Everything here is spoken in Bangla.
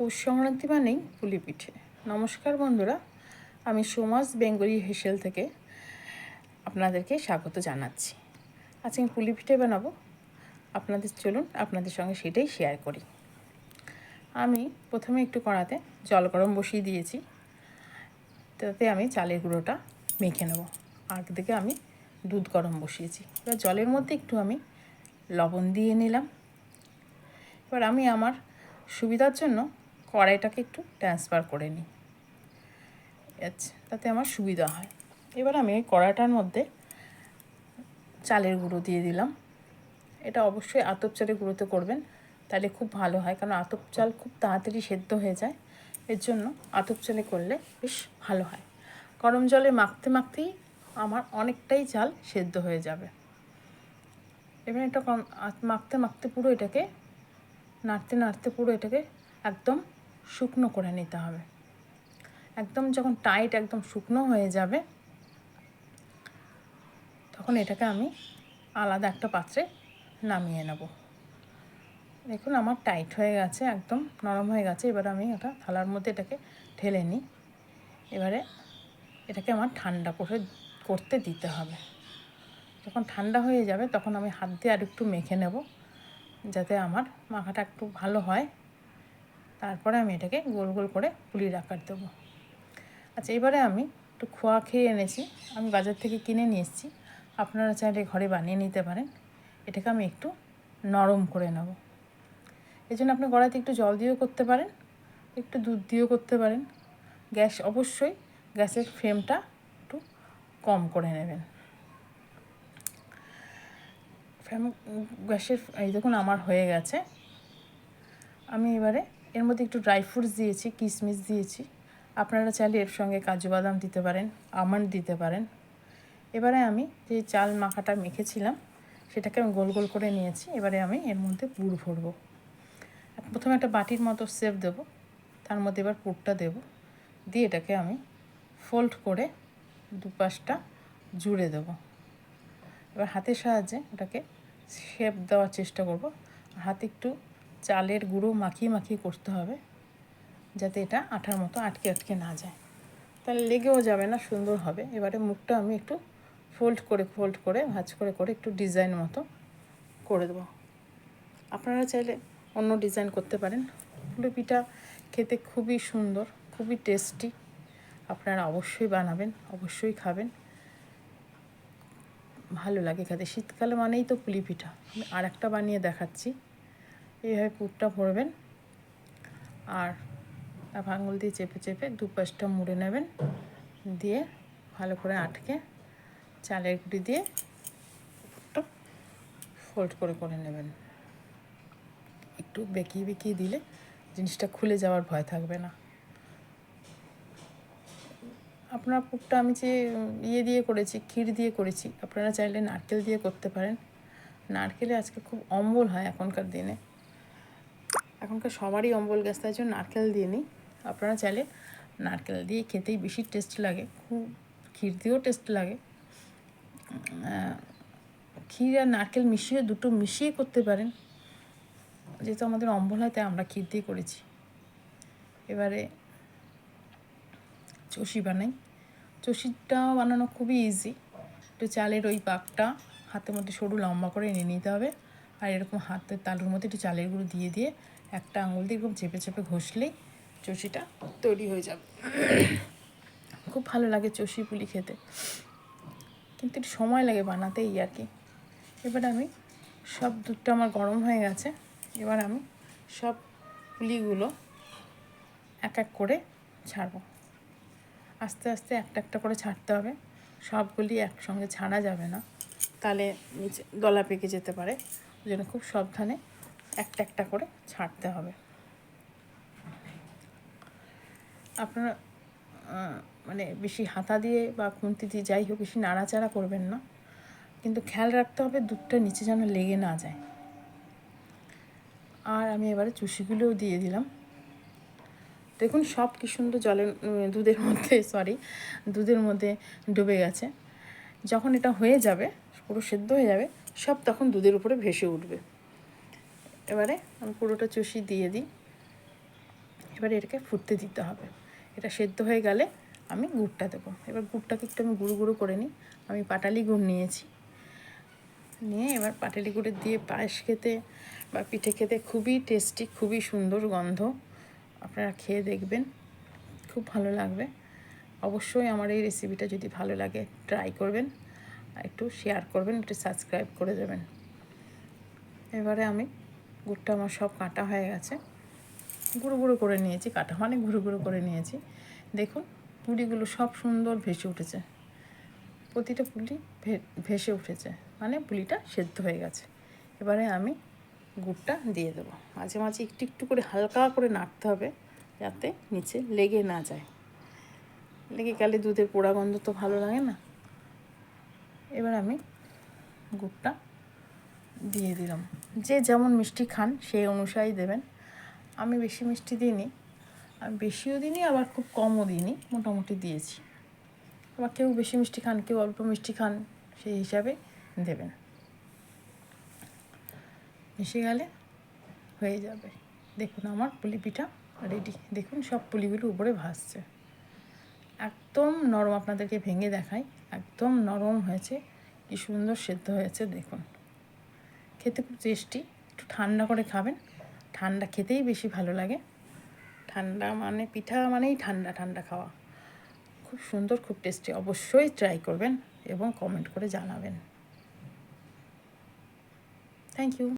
পৌষ সংক্রান্তি মানেই পুলি পিঠে। নমস্কার বন্ধুরা, আমি সোমাস বেঙ্গলি হেসেল থেকে আপনাদেরকে স্বাগত জানাচ্ছি। আজকে আমি পুলি পিঠে বানাবো। আপনাদের, চলুন আপনাদের সঙ্গে সেটাই শেয়ার করি। আমি প্রথমে একটু কড়াতে জল গরম বসিয়ে দিয়েছি। তাতে আমি চালের গুঁড়োটা মেখে নেব। আর দিকে আমি দুধ গরম বসিয়েছি। এবার জলের মধ্যে একটু আমি লবণ দিয়ে নিলাম। এবার আমি আমার সুবিধার জন্য কড়াইটাকে একটু ট্রান্সফার করে নিই। আচ্ছা তাতে আমার সুবিধা হয়। এবার আমি এই কড়াইটার মধ্যে চালের গুঁড়ো দিয়ে দিলাম। এটা অবশ্যই আতপ চালের গুঁড়োতে করবেন, তাহলে খুব ভালো হয়, কারণ আতপ চাল খুব তাড়াতাড়ি সেদ্ধ হয়ে যায়। এর জন্য আতপ চালে করলে বেশ ভালো হয়। গরম জলে মাখতে মাখতেই আমার অনেকটাই চাল সেদ্ধ হয়ে যাবে। এবার এটা কম মাখতে মাখতে পুরো এটাকে, নাড়তে নাড়তে পুরো এটাকে একদম শুকনো করে নিতে হবে। একদম যখন টাইট একদম শুকনো হয়ে যাবে, তখন এটাকে আমি আলাদা একটা পাত্রে নামিয়ে নেব। দেখুন আমার টাইট হয়ে গেছে, একদম নরম হয়ে গেছে। এবার আমি এটা থালার মধ্যে এটাকে ঢেলে নিই। এবারে এটাকে আমার ঠান্ডা করে করতে দিতে হবে। যখন ঠান্ডা হয়ে যাবে, তখন আমি হাত দিয়ে আর একটু মেখে নেব, যাতে আমার মাখাটা একটু ভালো হয়। তারপরে আমি এটাকে গোল গোল করে পুলির আকার দেবো। আচ্ছা এবারে আমি একটু খোয়া খেয়ে এনেছি। আমি বাজার থেকে কিনে নিয়ে এসেছি। আপনারা চাইলে ঘরে বানিয়ে নিতে পারেন। এটাকে আমি একটু নরম করে নেব। এই জন্য আপনি গড়াতে একটু জল দিয়েও করতে পারেন। একটু দুধ দিয়েও করতে পারেন। গ্যাস, অবশ্যই গ্যাসের ফ্লেমটা একটু কম করে নেবেন। ফ্লেম, গ্যাসের, এই দেখুন আমার হয়ে গেছে। আমি এবারে এর মধ্যে একটু ড্রাই ফ্রুটস দিয়েছি কিশমিশ দিয়েছি। আপনারা চাইলে এর সঙ্গে কাজু বাদাম দিতে পারেন আমন্ড দিতে পারেন। এবারে আমি যে চাল মাখাটা মেখেছিলাম, সেটাকে আমি গোল গোল করে নিয়েছি। এবারে আমি এর মধ্যে পুর ভরবো। প্রথমে একটা বাটির মতো সেপ দেব, তার মধ্যে এবার পুরটা দেব। দিয়ে এটাকে আমি ফোল্ড করে দুপাশটা জুড়ে দেব। এবার হাতের সাহায্যে ওটাকে শেপ দেওয়ার চেষ্টা করব। হাতে একটু চালের গুঁড়ো মাখিয়ে মাখিয়ে করতে হবে, যাতে এটা আঠার মতো আটকে আটকে না যায়। তাহলে লেগেও যাবে না, সুন্দর হবে। এবারে মুখটা আমি একটু ফোল্ড করে ফোল্ড করে, ভাজ করে করে একটু ডিজাইন মতো করে দেবো। আপনারা চাইলে অন্য ডিজাইন করতে পারেন। পুলি পিঠা খেতে খুবই সুন্দর, খুবই টেস্টি আপনারা অবশ্যই বানাবেন, অবশ্যই খাবেন। ভালো লাগে খেতে। শীতকালে মানেই তো পুলি পিঠা আমি আর একটা বানিয়ে দেখাচ্ছি। এইভাবে পুরটা ভরবেন। আর ভাঙল দিয়ে চেপে চেপে দু পাশটা মুড়ে নেবেন। দিয়ে ভালো করে আটকে চালের গুঁড়ি দিয়ে একটু ফোল্ড করে করে নেবেন। একটু বেঁকিয়ে বেঁকিয়ে দিলে জিনিসটা খুলে যাওয়ার ভয় থাকবে না। আপনার পুরটা আমি যে ইয়ে দিয়ে করেছি, ক্ষীর দিয়ে করেছি, আপনারা চাইলে নারকেল দিয়ে করতে পারেন। নারকেলে আজকে খুব অম্বল হয় এখনকার দিনে। এখনকার সবারই অম্বল গ্যাস, তাই জন্য নারকেল দিয়ে নিই। আপনারা চাইলে নারকেল দিয়ে খেতেই বেশি টেস্ট লাগে, খুব ক্ষীর দিয়েও টেস্ট লাগে। ক্ষীর আর নারকেল মিশিয়ে দুটো মিশিয়ে করতে পারেন। যেহেতু আমাদের অম্বল হয়, তাই আমরা ক্ষীর দিয়ে করেছি। এবারে চষি বানাই। চষিটা বানানো খুবই ইজি একটু চালের ওই পাকটা হাতের মধ্যে সরু লম্বা করে নিয়ে নিতে হবে। এরকম হাতের তালুর মধ্যে একটু চালের গুঁড়ো দিয়ে দিয়ে একটা আঙুল দিয়ে এরকম চেপে চেপে ঘষলেই চষিটা তৈরি হয়ে যাবে। খুব ভালো লাগে চষি পুলি খেতে। কিন্তু একটু সময় লাগে বানাতে এই আর কি। এবার আমি সব দুধটা আমার গরম হয়ে গেছে। এবার আমি সব পুলিগুলো এক এক করে ছাড়বো। আস্তে আস্তে একটা একটা করে ছাড়তে হবে। সবগুলি একসঙ্গে ছাড়া যাবে না। তাহলে নিচে গলা পেকে যেতে পারে। জন্য খুব সাবধানে একটা একটা করে ছাড়তে হবে। আপনারা মানে বেশি হাতা দিয়ে বা খুন্তি দিয়ে যাই হোক, বেশি নাড়াচাড়া করবেন না। কিন্তু খেয়াল রাখতে হবে দুধটা নিচে যেন লেগে না যায়। আর আমি এবারে চুষিগুলোও দিয়ে দিলাম। দেখুন সব কি সুন্দর জলের দুধের মধ্যে সরি দুধের মধ্যে ডুবে গেছে। যখন এটা হয়ে যাবে, পুরো সেদ্ধ হয়ে যাবে সব তখন দুধের উপরে ভেসে উঠবে। এবারে আমি পুরোটা চুষি দিয়ে দিই। এবারে এটাকে ফুটতে দিতে হবে। এটা সেদ্ধ হয়ে গেলে আমি গুড়টা দেবো। এবার গুড়টাকে একটু আমি গুঁড়ো গুঁড়ো করে নিই। আমি পাটালি গুড় নিয়েছি। নিয়ে এবার পাটালি গুড়ের দিয়ে পায়েস খেতে বা পিঠে খেতে খুবই টেস্টি খুবই সুন্দর গন্ধ। আপনারা খেয়ে দেখবেন। খুব ভালো লাগবে। অবশ্যই আমার এই রেসিপিটা যদি ভালো লাগে ট্রাই করবেন। একটু শেয়ার করবেন, একটু সাবস্ক্রাইব করে দেবেন। এবারে আমি গুড়টা আমার সব কাটা হয়ে গেছে। গুঁড়ো গুঁড়ো করে নিয়েছি, কাটা মানে গুঁড়ো গুঁড়ো করে নিয়েছি। দেখুন, পুলিগুলো সব সুন্দর ভেসে উঠেছে। প্রতিটা পুলি ভেসে উঠেছে। মানে পুলিটা সেদ্ধ হয়ে গেছে। এবারে আমি গুড়টা দিয়ে দেবো। মাঝে মাঝে একটু একটু করে হালকা করে নাড়তে হবে, যাতে নিচে লেগে না যায়। লেগে গেলে দুধের পোড়া গন্ধ তো ভালো লাগে না। এবার আমি গুড়টা দিয়ে দিলাম। যে যেমন মিষ্টি খান, সেই অনুসারেই দেবেন। আমি বেশি মিষ্টি দিইনি। আমি বেশিও দিইনি, আবার খুব কমও দিইনি। মোটামুটি দিয়েছি। আবার কেউ বেশি মিষ্টি খান, কেউ অল্প মিষ্টি খান, সেই হিসাবে দেবেন। মিশে গেলে হয়ে যাবে। দেখুন আমার পুলি পিঠা রেডি। দেখুন সব পুলিগুলো উপরে ভাসছে। একদম নরম আপনাদেরকে ভেঙে দেখাই। একদম নরম হয়েছে। কি সুন্দর সেদ্ধ হয়েছে, দেখুন। খেতে খুব টেস্টি একটু ঠান্ডা করে খাবেন। ঠান্ডা খেতেই বেশি ভালো লাগে। ঠান্ডা মানে পিঠা মানেই ঠান্ডা ঠান্ডা খাওয়া। খুব সুন্দর, খুব টেস্টি অবশ্যই ট্রাই করবেন এবং কমেন্ট করে জানাবেন। Thank you